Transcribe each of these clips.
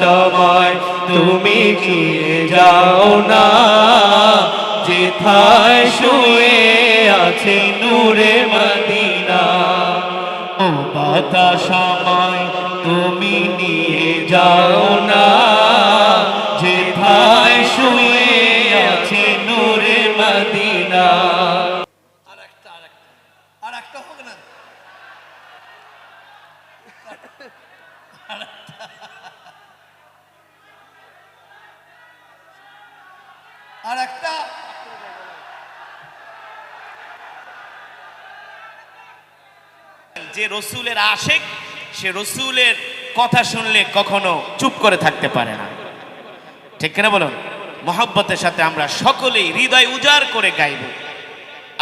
সময়, তুমি নিয়ে যাও না। যেথায় শুয়ে আছে নূরে মদিনা, ও সময় তুমি নিয়ে যাও না। আর একটা যে রসুলের আশেক, সে রসুলের কথা শুনলে কখনো চুপ করে থাকতে পারে না। ঠিক কিনা বলুন? মহব্বতের সাথে আমরা সকলেই হৃদয় উজাড় করে গাইব।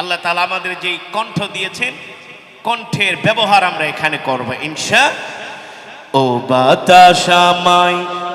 আল্লাহ তালা আমাদের যেই কণ্ঠ দিয়েছেন, কণ্ঠের ব্যবহার আমরা এখানে করব, ইনশা। ও বাতাসামাই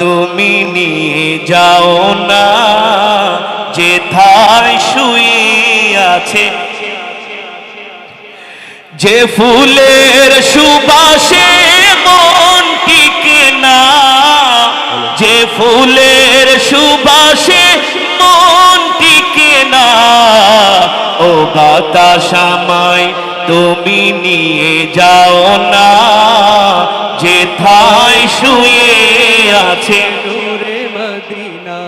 তুমি নিয়ে যাও না, যেথায় শুয়ে আছে। যে ফুলের সুবাসে মন টিকে না, যে ফুলের সুবাসে মন টিকে না, ও বাতাসামাই তুমি নিয়ে যাও না, যেথায় শুয়ে আছে নূরে মদিনা।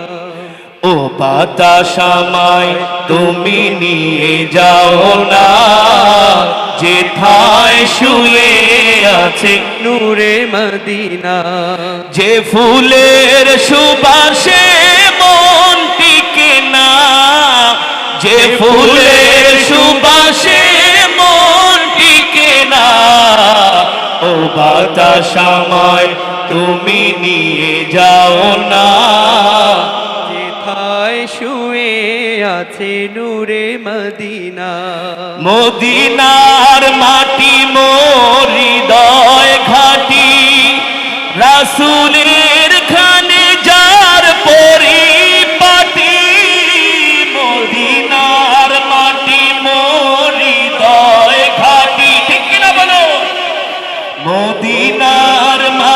ও বাতাসামায় তুমি নিয়ে যাও না। যেথায় শুয়ে আছে নূরে মদিনা। যে ফুলের সুবাসে মন টিকে না যে ফুলের সুবাসে মন টিকে না ও বাতাসামায় তুমি নিয়ে যাও না। যেথায় শুয়ে আছে নূরে মদিনা। মদিনার মাটি মোর হৃদয় ঘাটি। রাসুলের খানে যার পরিপাটি মদিনার মাটি মোর হৃদয় ঘাটি। ঠিক বলো? মদিনার মাটি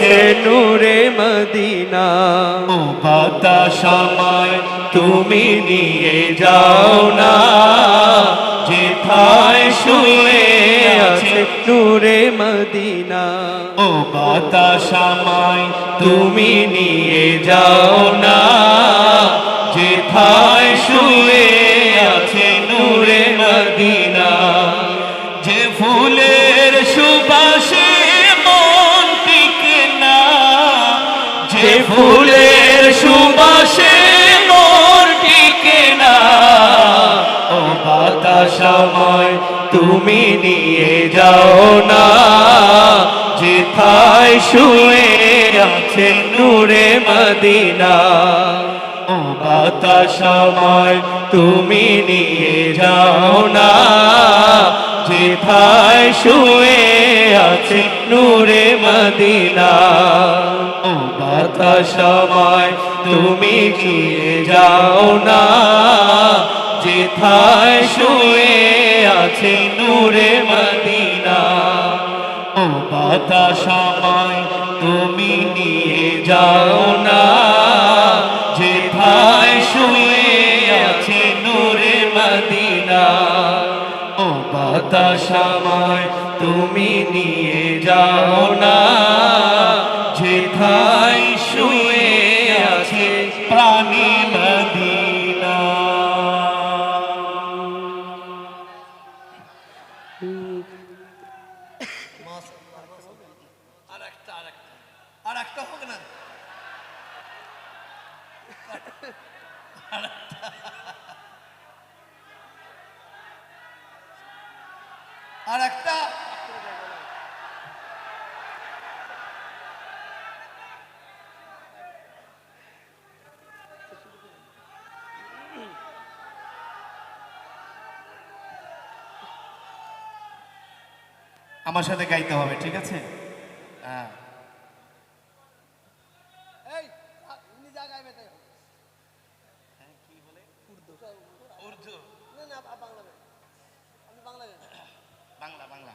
আছে নূরে মদিনা। ও বাতাসামায় তুমি নিয়ে যাও না। যেথায় শুয়ে আছে নূরে মদিনা। ও বাতাসামায় তুমি নিয়ে যাও না। যেথায় শুয়ে তুমি নিয়ে যাও না। যেথায় শুয়ে আছে নূরে মদিনা ও বাতাসময় তুমি নিয়ে যাও না। যেথায় শুয়ে আছে নূরে মদিনা ও বাতাসময় তুমি নিয়ে যাও না। যেথায় শুয়ে আছে নূরে মদিনা। ও বাতাসময়, তুমি নিয়ে যাও না। যেথায় শুয়ে আছে নূরে মদিনা। ও বাতাস আমায় তুমি নিয়ে যাও না। যেথায় শুয়ে আছে প্রাণী আর একটা আমার সাথে গাইতে হবে, ঠিক আছে হ্যাঁ এই ইনি যা গাইবে তাই হবে। উর্দু না না বাংলা আমি বাংলা বাংলা বাংলা